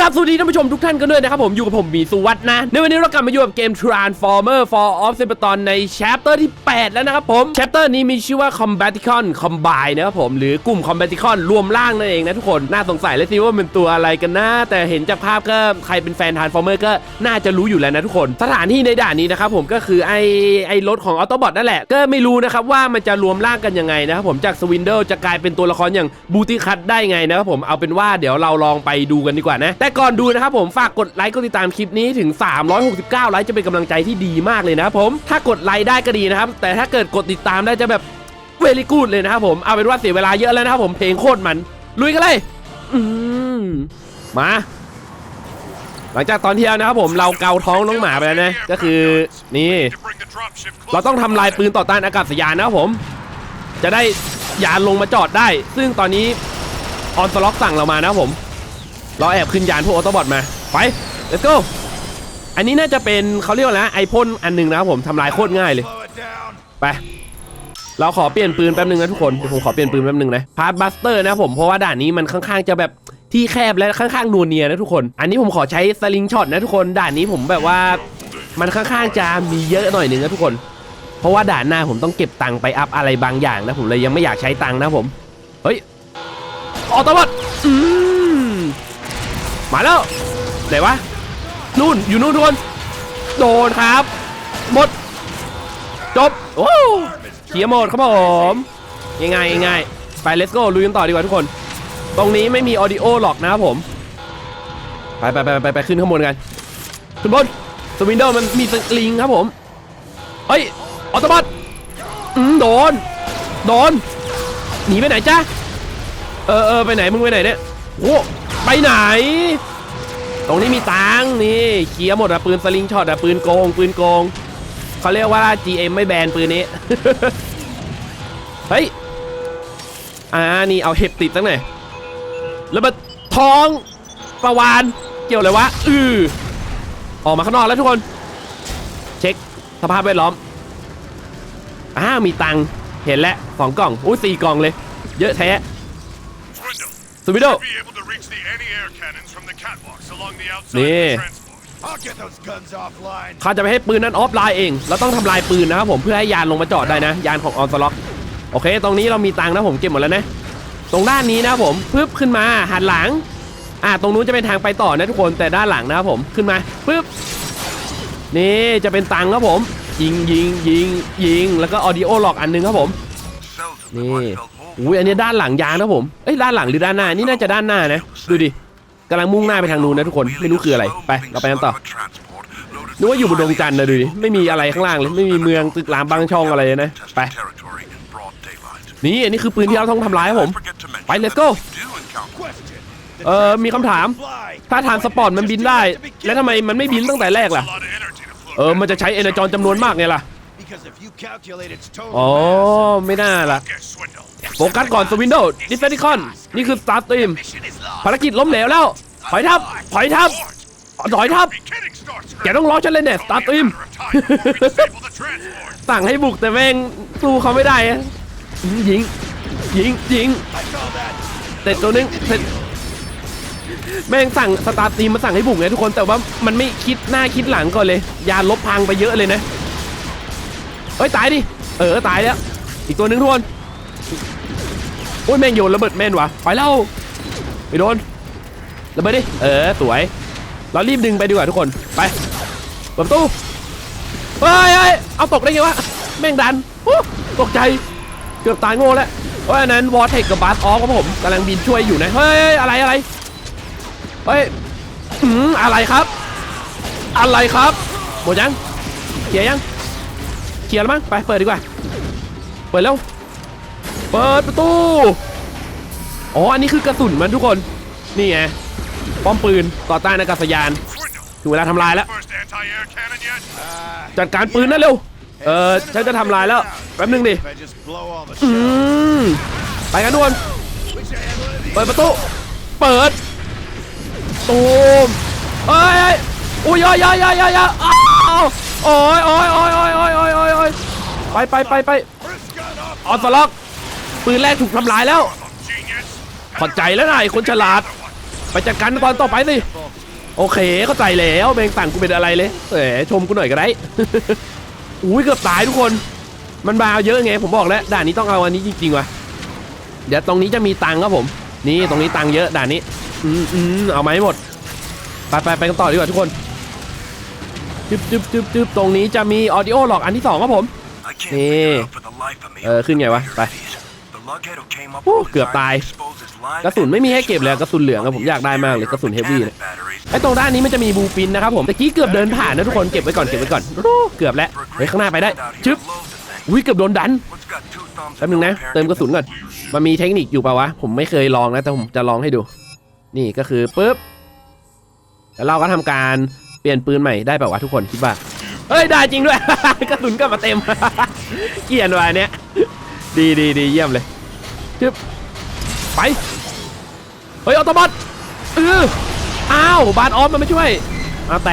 กับสวัสดีท่านผู้ชมทุกท่านกันด้วยนะครับผมอยู่กับผมมีสุวัตนะ ในวันนี้เรากลับมาอยู่กับเกม Transformer for of s y m p t o n ใน chapter ที่ 8 แล้วนะครับผม chapter นี้มีชื่อว่า Combaticon Combine นะครับผม หรือกลุ่ม Combaticon รวมร่างนั่นเองนะทุกคนน่าสงสัยเลยสิว่ามันตัวอะไรกันนะ แต่เห็นจากภาพก็ใครเป็นแฟน Transformer ก็น่าจะรู้อยู่แล้วนะทุกคน สถานที่ในด่านนี้นะครับผมก็คือไอไอรถของ Autobot นั่นแหละก็ไม่รู้นะครับว่ามันจะรวมร่างกันยังไงนะครับผมจากสวินเดลจะกลายเป็นตัวละครอย่างบูติคัตได้ไงนะครับผมเอาเป็นว่าเดี๋ยวเราลองไปดูกันดีกว่านะแต่ก่อนดูนะครับผมฝากกดไลค์กดติดตามคลิปนี้ถึง 369 ไลค์จะเป็นกำลังใจที่ดีมากเลยนะครับผมถ้ากดไลค์ได้ก็ดีนะครับ แต่ถ้าเกิดกดติดตามได้จะแบบเวลีกูดเลยนะครับผมเอาเป็นว่าเสียเวลาเยอะแล้วนะครับผมเพลงโคตรมัน ลุยกันเลยอืมมา หลังจากตอนที่แล้วนะครับผมเราเกาท้องน้องหมาไปแล้วนะก็คือนี่เราต้องทำลายปืนต่อต้านอากาศยานนะครับผม จะได้ยานลงมาจอดได้ ซึ่งตอนนี้ออนสล็อกสั่งเรามานะครับผม เราแอบขึ้นยานพวกออโตบอทมา ไป let's go อันนี้น่าจะเป็นเขาเรียกว่าอะไรไอพ่นอันหนึ่งนะครับผมทำลายโคตรง่ายเลย ไป เราขอเปลี่ยนปืนแป๊บนึงนะทุกคนเดี๋ยวผมขอเปลี่ยนปืนแป๊บนึงนะพาร์ทบัสเตอร์นะครับผมเพราะว่าด่านนี้มันค่อนข้างจะแบบที่แคบและค่อนข้างนัวเนียนะทุกคน อันนี้ผมขอใช้สลิงช็อตนะทุกคนด่านนี้ผมแบบว่ามันค่อนข้างจะมีเยอะหน่อยหนึ่งนะทุกคน เพราะว่าด่านหน้าผมต้องเก็บตังค์ไปอัพอะไรบางอย่างนะผมเลยยังไม่อยากใช้ตังค์นะผม เฮ้ยออโตบอทอืม มาแล้ว ไหนวะ นู่น อยู่นู่นทุกคน โดนครับ หมด จบ โอ้เขียร์หมดครับผมง่ายๆง่ายไป let's go ลุยกันต่อดีกว่าทุกคน ตรงนี้ไม่มีออดิโอหรอกนะครับผม ไปไปไปไปไปขึ้นข้างบนกัน ขึ้นบนสวินโดอร์มันมีสลิงครับผม เฮ้ย ออโตบอทอืมโดน โดน หนีไปไหนจ้าเออเออไปไหนมึงไปไหนเนี่ยโอ้ ไปไหน ตรงนี้มีตังนี่เคลียร์หมดอะปืนสลิงช็อตอะปืนโกง ปืนโกงเขาเรียกว่า GM ไม่แบนปืนนี้ เฮ้ย อ่า นี่เอาเห็บติดตั้งไหนแล้วมาท้องประวานเกี่ยวเลยวะ อือออกมาข้างนอกแล้วทุกคน เช็คสภาพแวดล้อมอ้าวมีตังเห็นแล้วสองกล่อง อุ้ยสี่กล่องเลย เยอะแท้ สวิโด Be able to reach the anti-air cannons from the catwalks along the outside Yeah. of the transport. I'll get those guns offline. เขาจะไปให้ปืนนั้นออฟไลน์เองเราต้องทำลายปืนนะครับผมเพื่อให้ยานลงมาจอดได้นะ ยานของออนสล็อกโอเค ตรงนี้เรามีตังค์นะผมเก็บหมดแล้วนะ ตรงด้านนี้นะครับผมปึ๊บขึ้นมาหันหลังอ่าตรงนู้นจะเป็นทางไปต่อนะทุกคนแต่ด้านหลังนะครับผมขึ้นมาปึ๊บนี่จะเป็นตังค์ครับผมยิงยิงยิงยิงแล้วก็ออดิโอหลอกอันหนึงครับผมนี่ อุ้ยอันนี้ด้านหลังยางนะผมเอ้ยด้านหลังหรือด้านหน้านี่น่าจะด้านหน้านะดูดิกำลังมุ่งหน้าไปทางนู้นนะทุกคนไม่รู้คืออะไรไปเราไปกันต่อนึกว่าอยู่บนดวงจันทร์นะดูดิไม่มีอะไรข้างล่างเลยไม่มีเมืองตึกรามบางช่องอะไรเลยนะไปนี่อันนี้คือปืนที่เราต้องทำลายครับผมไป let's go Question. เออมีคำถาม Fly. ถ้าทานสปอร์ตมันบินได้ แล้วทำไมมันไม่บินตั้งแต่แรกล่ะ A lot of energy to flow. เออมันจะใช้เอเนจรจำนวนมากไงล่ะ Because if you calculate its total อ๋อ mass, ไม่น่าล่ะ Get swindled. โฟกัสก่อนสวินโดดิสเซติคอนนี่คือสตาร์ตรีมภารกิจล้มเหลวแล้วถอยทับถอยทับถอยทับแกต้องล้อฉันเลยเนี่ยสตาร์ตรีมสั่งให้บุกแต่แม่งสู้เขาไม่ได้ยิงยิงยิง I call that เสร็จตัวนึงเสร็จแม่งสั่งสตาร์ทีมมาสั่งให้บุกไงทุกคนแต่ว่ามันไม่คิดหน้าคิดหลังก่อนเลย ยาลบพังไปเยอะเลยนะเฮ้ยตายดิเออตายแล้วอีกตัวหนึงทุกคน อ้ยแม่งโยนระเบิดแม่นวะไปแล้วไปโดนระเบิดดิเออสวย เรารีบดึงไปดีกว่าทุกคนไปเปิดตูเฮ้ยเฮ้ยเอาตกได้ไงวะแม่งดันตกใจเกือบตายโง่แล้วเพราะฉะนั้นวอร์เทคกับบาสออฟครับผมกำลังบินช่วยอยู่นะเฮ้ยอะไรอะไรเฮ้ยอืมอะไรครับ อะไรครับหมดยังเคลียยังเคลียร์แล้วมั้งไปเปิดดีกว่า เปิดแล้ว เปิดประตู อ๋อ อันนี้คือกระสุนมันทุกคน นี่ไง ป้อมปืน ต่อต้านอากาศยานถึงเวลาทำลายแล้ว จัดการปืนนั่นเร็ว เออฉันจะทำลายแล้ว แป๊บนึงดิ อืม ไปกันทุกคน เปิดประตู เปิดตูมเอ้ยอุ้ยยยยยยยอ้าวโอ้ยอ้ยอ้ยอ้ยอ้ยอ้ยอ้ยไปไปไปไปออสล็อก ปืนแรกถูกทำลายแล้วขอใจแล้วนายคนฉลาด ไปจัดการตอนต่อไปสิโอเคเข้าใจแล้วแมงสั่งกูเป็นอะไรเลยแหมชมกูหน่อยก็ได้อุ้ยเกือบตายทุกคน มันบาเยอะไงผมบอกแล้วด่านนี้ต้องเอาอันนี้จริงๆว่ะเดี๋ยวตรงนี้จะมีตังครับผม นี่ตรงนี้ตังเยอะด่านนี้อืมอืมเอามาให้หมดไปไปไปกันต่อดีกว่าทุกคนจึ๊บจึ๊บจึ๊บจึ๊บตรงนี้จะมีออดิโอหลอกอันที่สองครับผม I can't Yeah. figure out for the life of me เออขึ้นไงวะไป โอ้เกือบตายกระสุนไม่มีให้เก็บเลยกระสุนเหลืองอะผมอยากได้มากเลยกระสุนเฮฟวี่เนี่ยไอตรงด้านนี้มันจะมีบูปินนะครับผมตะกี้เกือบเดินผ่านนะทุกคนเก็บไว้ก่อนเก็บไว้ก่อนเกือบแล้วเฮ้ยข้างหน้าไปได้ชึบอุ้ยเกือบโดนดันแป๊บนึงนะเติมกระสุนก่อนมันมีเทคนิคอยู่ป่าวะผมไม่เคยลองนะแต่ผมจะลองให้ดู นี่ก็คือปุ๊บแล้วเราก็ทำการเปลี่ยนปืนใหม่ได้ป่าวะทุกคนคิดว่าเฮ้ยได้จริงด้วยกระสุนกลับมาเต็มเกลียนว่ะอันเนี้ยดีดีดีเยี่ยมเลย ชึบไปเฮ้ยออโตบอทเอออ้าวบานออฟมันไม่ช่วยเอาแต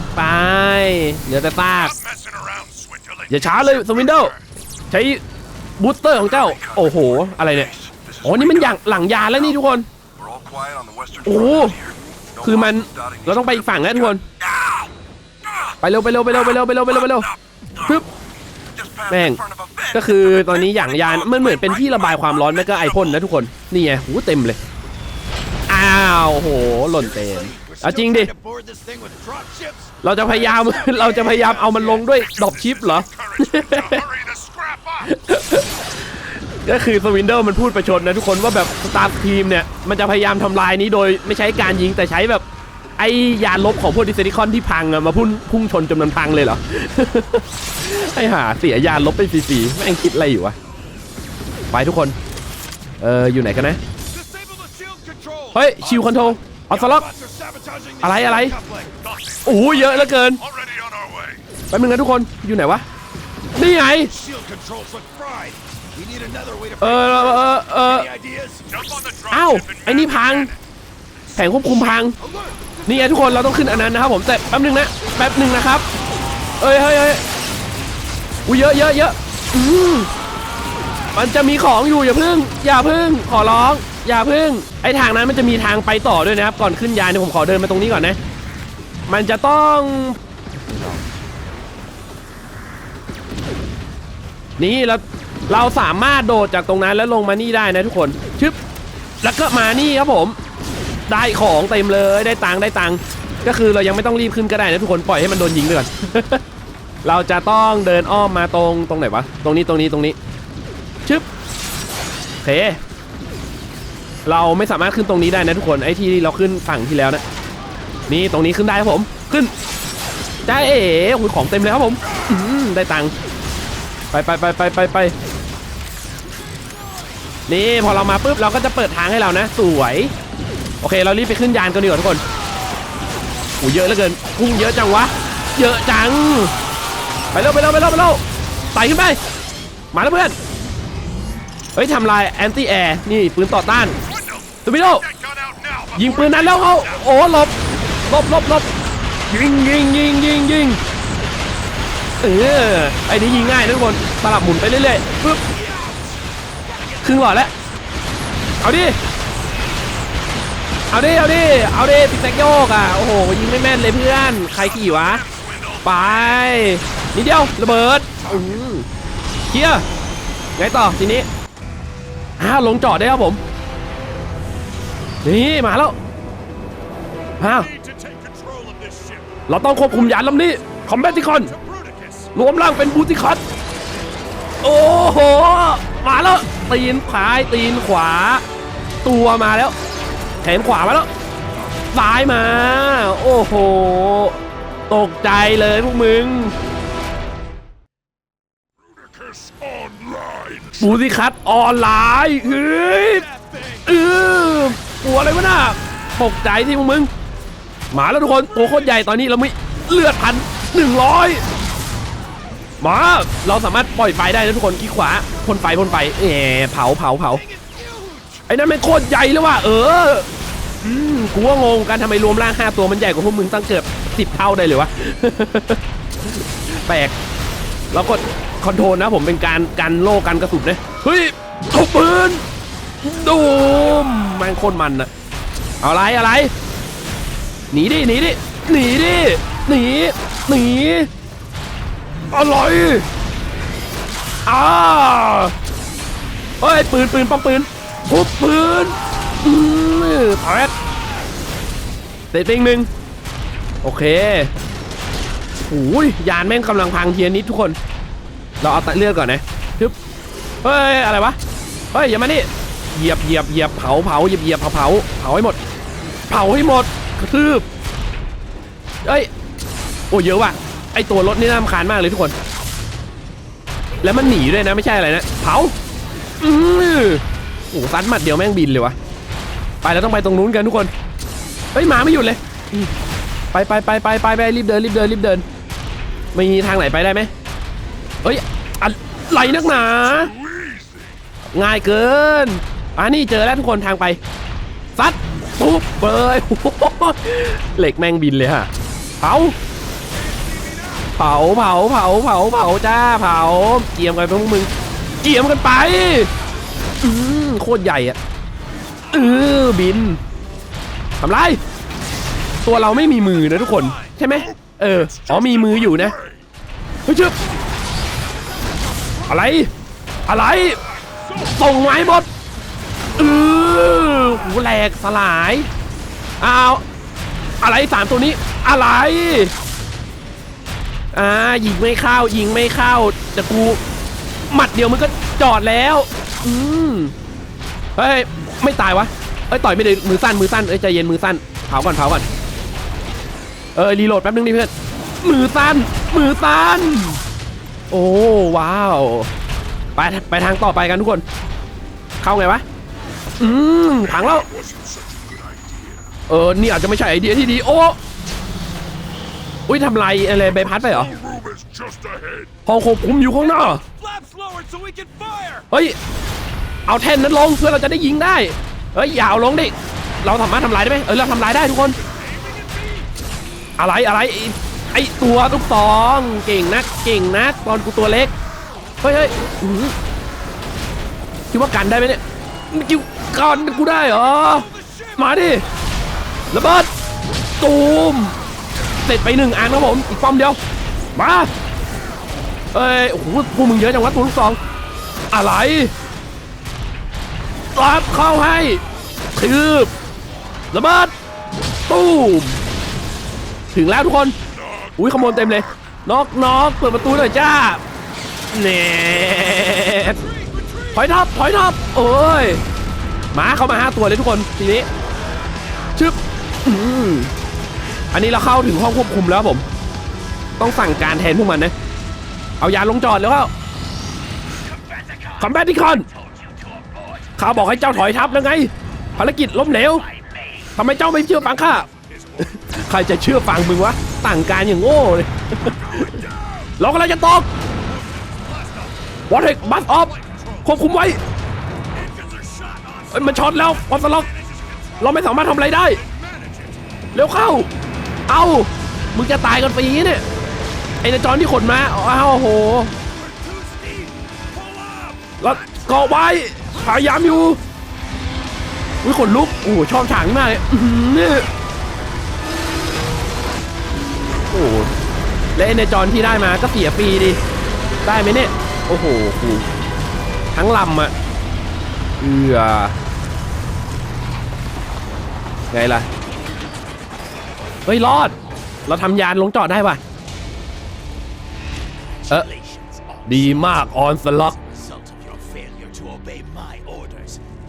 กไปเดี๋ยวแต่ซากอย่าช้าเลยสวินโดใช้บูสเตอร์ของเจ้า โอ้โห อะไรเนี่ยโอ๋อนี่มันอย่างหลังยาแล้วนี่ทุกคน โอ้คือมันเราต้องไปอีกฝั่งนะทุกคน ไปเร็วไปเร็วไปเร็วไปเร็วไปเร็วไปเร็วไปเร็วปึ๊บ แม่ง ก็คือตอนนี้อย่างยานมันเหมือนเป็นที่ระบายความร้อนแม่ก็ไอพ่นนะทุกคน นี่ไงหูเต็มเลย อ้าวโหหล่นเต็มเอาจริงดิ เราจะพยายามเราจะพยายามเอามันลงด้วยดรอปชิปเหรอ ก็คือสวินเดอร์มันพูดประชดนะทุกคนว่าแบบสตาร์ทีมเนี่ย มันจะพยายามทำลายนี้โดยไม่ใช้การยิงแต่ใช้แบบ ไอยาลบของพวกดิเซนิคอนที่พังอะมาพุ่งพุ่งชนจนมันพังเลยเหรอ ไอหาเสียยาลบไปฟรีๆแม่งคิดอะไรอยู่วะ ไปทุกคน เอออยู่ไหนกันนะ เฮ้ย ชิวคอนโทรลออสล็อกอะไรอะไรโอ้โหเยอะเหลือเกิน Already on our way. แป๊บนึงนะทุกคนอยู่ไหนวะ นี่ไงเออเออเอออ้าวไอ้นี่พังแผงควบคุมพัง นี่ไงทุกคนเราต้องขึ้นอันนั้นนะครับผมแต่แป๊บนึงนะแป๊บนึงนะครับเอ้ยเฮ้ยเฮ้ยอุ้ยเยอะเยอะเยอะอืมมันจะมีของอยู่อย่าพึ่ง อย่าพึ่งขอร้อง อย่าพึ่งไอ้ทางนั้นมันจะมีทางไปต่อด้วยนะครับ ก่อนขึ้นยานเนี่ยผมขอเดินมาตรงนี้ก่อนนะ มันจะต้องนี่เราเราสามารถโดดจากตรงนั้นแล้วลงมานี่ได้นะทุกคนชึบแล้วก็มานี่ครับผม ได้ของเต็มเลยได้ตังค์ได้ตังค์ก็คือเรายังไม่ต้องรีบขึ้นก็ได้นะทุกคนปล่อยให้มันโดนยิงไปก่อน เราจะต้องเดินอ้อมมาตรงตรงไหนวะตรงนี้ตรงนี้ตรงนี้ชึบเคเราไม่สามารถขึ้นตรงนี้ได้นะทุกคนไอ้ที่เราขึ้นฝั่งที่แล้วนะนี่ตรงนี้ขึ้นได้ครับผมขึ้นได้เอ๋โอ้ยของเต็มเลยครับผมได้ตังค์ไปไปไปไปไปไปนี่พอเรามาปุ๊บเราก็จะเปิดทางให้เรานะ สวย โอเค เรารีบไปขึ้นยานกันดีกว่าทุกคนโอ้เยอะเหลือเกินพุ่งเยอะจังวะ เยอะจัง ไปเร็วไปเร็วไปเร็วไปเร็วไต่ขึ้นไป มาแล้วเพื่อน เฮ้ยทำลายแอนตี้แอร์นี่ปืนต่อต้านตูบิโดยิงปืนนั้นแล้วเขาโอ้หลบหลบหลบหลบยิงยิงยิงยิงยิงเออไอ้นี่ยิงง่ายนะทุกคนสลับหมุนไปเรื่อยๆปึ๊บครึ่งหลอดแล้ว เอาดิ เอาดิ เอาดิ เอาดิติดแตกโยกอะ โอ้โห ยิงไม่แม่นเลยเพื่อน ใครขี่วะ ไป นิดเดียว ระเบิดอืมเคลียร์ไงต่อทีนี้อ้าลงจอดได้ครับผม นี่ มาแล้วอ้าวเราต้องควบคุมยานลำนี้ คอมแบติคอน รวมร่างเป็นบูติคัสโอ้โห มาแล้ว ตีนซ้ายตีนขวา ตัวมาแล้ว แขนขวามาแล้วซ้ายมา โอ้โห ตกใจเลยพวกมึงบูติคัสออนไลน์เฮ้ยเออกลัวอะไรวะน่ะตกใจที่พวกมึง มาแล้วทุกคนตัวโคตรใหญ่ตอนนี้เรามีเลือดพันหนึ่งร้อยมา เราสามารถปล่อยไฟได้นะทุกคนขี้ขวาพ่นไฟพ่นไฟเอ๋เผาเผาเผาไอ้นั่นมันโคตรใหญ่เลยว่ะเออ อืมกูว่างงกันทำไมรวมร่างห้าตัวมันใหญ่กว่าพวกมึงตั้งเกือบสิบเท่าได้เลยวะ แปลกแล้วกดคอนโทรลนะผมเป็นการกันโล่กันกระสุนนะเฮ้ยถูกปืนดูมมันโคตรมันอะเอาอะไรอะไรหนีดิหนีดิหนีดิหนีหนีอะไรอ่าเฮ้ยปืนปืนป้อมปืนทุบปืนอืม แพดเตะปิงหนึ่งโอเคโอ้ยยานแม่งกำลังพังเทียนนิดทุกคน เราเอาตัดเลือดก่อนนะทึบเฮ้ย อะไรวะ เฮ้ย อย่ามานี่เหยียบเหยียบเหยียบเผาเผาเหยียบเหยียบเผาเผาเผาให้หมด เผาให้หมดกระทืบเอ้ย โอ้เยอะว่ะ ไอตัวรถนี่น่ารำคาญมากเลยทุกคน แล้วมันหนีด้วยนะไม่ใช่อะไรนะ เผา อือโอ้ซัดหมัดเดียวแม่งบินเลยวะ ไปแล้วต้องไปตรงนู้นกันทุกคนเฮ้ยหมาไม่หยุดเลยไปไปไปไปไปไปรีบเดินรีบเดินรีบเดินมีทางไหนไปได้ไหมเฮ้ยอะไรนักหนา ง่ายเกินอ่านี่เจอแล้วทุกคนทางไปซัดปุ๊บเบยเหล็กแม่งบินเลยฮะเผาเผาเผาเผาเผาเผาจ้าเผาเกี่ยมกันพวกมึงเกี่ยมกันไปอืมโคตรใหญ่อะ เออบินทำไร ตัวเราไม่มีมือนะทุกคน ใช่ไหมเอออ๋อมีมืออยู่นะเฮ้ยชึบอะไร อะไรส่งไม้หมดเออหูแหลกสลายอ้าวอะไรสามตัวนี้ อะไรอ่ายิงไม่เข้ายิงไม่เข้าแต่กูหมัดเดียวมันก็จอดแล้ว อืมเฮ้ย ไม่ตายวะ เอ้ยต่อยไม่ได้มือสั้นมือสั้นเอ้ยใจเย็นมือสั้นเผาก่อนเผาก่อน เออรีโหลดแป๊บนึงดิเพื่อน มือสั้นมือสั้น โอ้ว้าว ไปไปทางต่อไปกันทุกคน เข้าไงวะ อืมถังแล้ว เออ นี่อาจจะไม่ใช่ไอเดียที่ดี โอ้อุ้ยทำไรอะไรใบพัดไปเหรอ Room is just ahead. ห้องควบคุมอยู่ข้างหน้า Flaps lowered so we can fire! เฮ้ย เอาแท่นนั้นลงเพื่อเราจะได้ยิงได้เฮ้ยอย่าเอาลงดิเราสามารถทำลายได้ไหมเออเราทำลายได้ทุกคน อะไรอะไรไอตัวลูกสองเก่งนักเก่งนักตอนกูตัวเล็กเฮ้ยเฮ้ยคิดว่ากันได้ไหมเนี่ยคิดกันกูได้เหรอมาดิระเบิดตูมเสร็จไปหนึ่งอันครับผมอีกป้อมเดียวมาเอ้ยโอ้โหพวกมึงเยอะจังวะตัวลูกสองอะไร รับเข้าให้ทืบระเบิดตูมถึงแล้วทุกคน อุ้ยขโมยเต็มเลยน็อกน็อกเปิดประตูหน่อยจ้าเน็ตถอยทับถอยทับโอ้ยหมาเข้ามาห้าตัวเลยทุกคนทีนี้ชึบอันนี้เราเข้าถึงห้องควบคุมแล้วผม ต้องสั่งการแทนพวกมันนะ เอายาลงจอดแล้วก็คอมแบทดิคอน ข้าบอกให้เจ้าถอยทับแล้วไง ภารกิจล้มเหลวทำไมเจ้าไม่เชื่อฟังข้า ใครจะเชื่อฟังมึงวะ ต่างการอย่างโง่เลย เรากำลังจะตกวอเทคบัสออฟควบคุมไว้ มันช็อตแล้ววอสล็อก เราไม่สามารถทำอะไรได้ เร็วเข้า เอามึงจะตายกันฟรีเนี่ย ไอ้นายจอนที่ขนมาอ้าวโอ้โหแล้วเกาะไว้ พยายามอยู่อุ้ยขนลุกโอ้ชอบฉากนี้มากเลยนี่โอ้โหและไอ้นจอนที่ได้มาก็เสียฟรีดิได้ไหมเนี่ยโอ้โหกูทั้งลำอะเอือไงล่ะเฮ้ยรอด เราทำยานลงจอดได้ป่ะเออดีมากออนสล็อก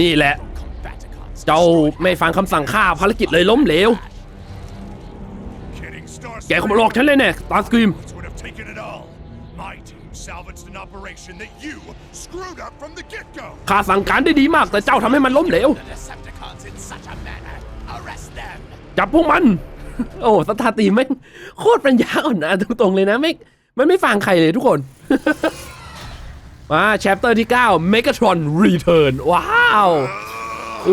นี่แหละ Combaticons เจ้าไม่ฟังคำสั่งข้าภารกิจเลยล้มเหลว Kidding, Star แกเขามาหลอกฉันเลยเนี่ยตาสกรีม would have taken it all. My team salvaged an operation that you screwed up from the get-go. ข้าสั่งการได้ดีมากแต่เจ้าทำให้มันล้มเหลว the Decepticons in such a manner. Arrest them. จับพวกมัน โอ้สตาร์ตีไม่งโคตรปัญญาอ่อนนะตรงๆเลยนะไม่มันไม่ฟังใครเลยทุกคน มาแชปเตอร์ที่ 9 Megatron Return ว้าวเอ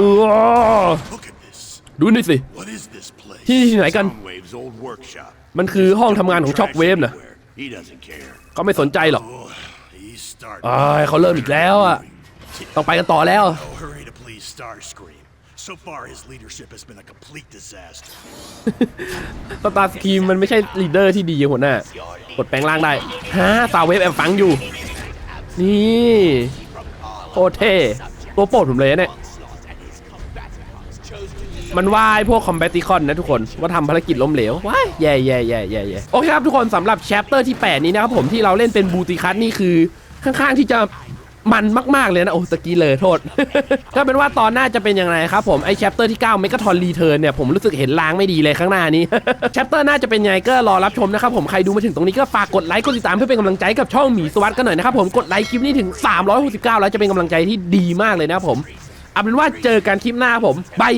อ Look at this. ดูนี่สิ What is this place? ที่ที่ไหนกัน Soundwave's old workshop. มันคือห้องทำงานของช็อคเวฟนะ He doesn't care. เขาไม่สนใจหรอก He's starting. อ้ายเขาเริ่มอีกแล้วอะ ต้องไปกันต่อแล้ว Oh, hurry to please Starscream. So far, his leadership has been a complete disaster. สตาร์สกีมมันไม่ใช่ลีดเดอร์ที่ดีหัวหน้ากดแปลงร่างได้ฮะซาวเวฟแอบฟังอยู่ นี่โคตรเท่ตัวโปรดผมเลยนะเนี่ยมันวายพวกคอมแบติคอนนะทุกคน ว่าทำภารกิจล้มเหลวว้ายแย่แย่แย่แย่แย่โอเคครับทุกคนสำหรับแชปเตอร์ที่ 8 นี้นะครับผมที่เราเล่นเป็นบูติคัสนี่คือ ข้างๆที่จะ มันมาก ๆ เลยนะ โอ้ตะกี้เลยโทษ ก็เป็นว่าตอนหน้าจะเป็นยังไงครับผม ไอแชปเตอร์ที่ 9 m e g a t o n Return เนี่ย ผมรู้สึกเห็นลางไม่ดีเลยข้างหน้านี้ แชปเตอร์หน้าจะเป็นยังไงก็รอรับชมนะครับผม ใครดูมาถึงตรงนี้ก็ฝากกดไลค์ กดติดตามเพื่อเป็นกำลังใจกับช่องหมีสวัสดกันหน่อยนะครับผม กดไลค์คลิปนี้ถึง 369 แล้วจะเป็นกำลังใจที่ดีมากเลยนะครับผมเอาเป็นว่าเจอกันคลิปหน้าผมบาย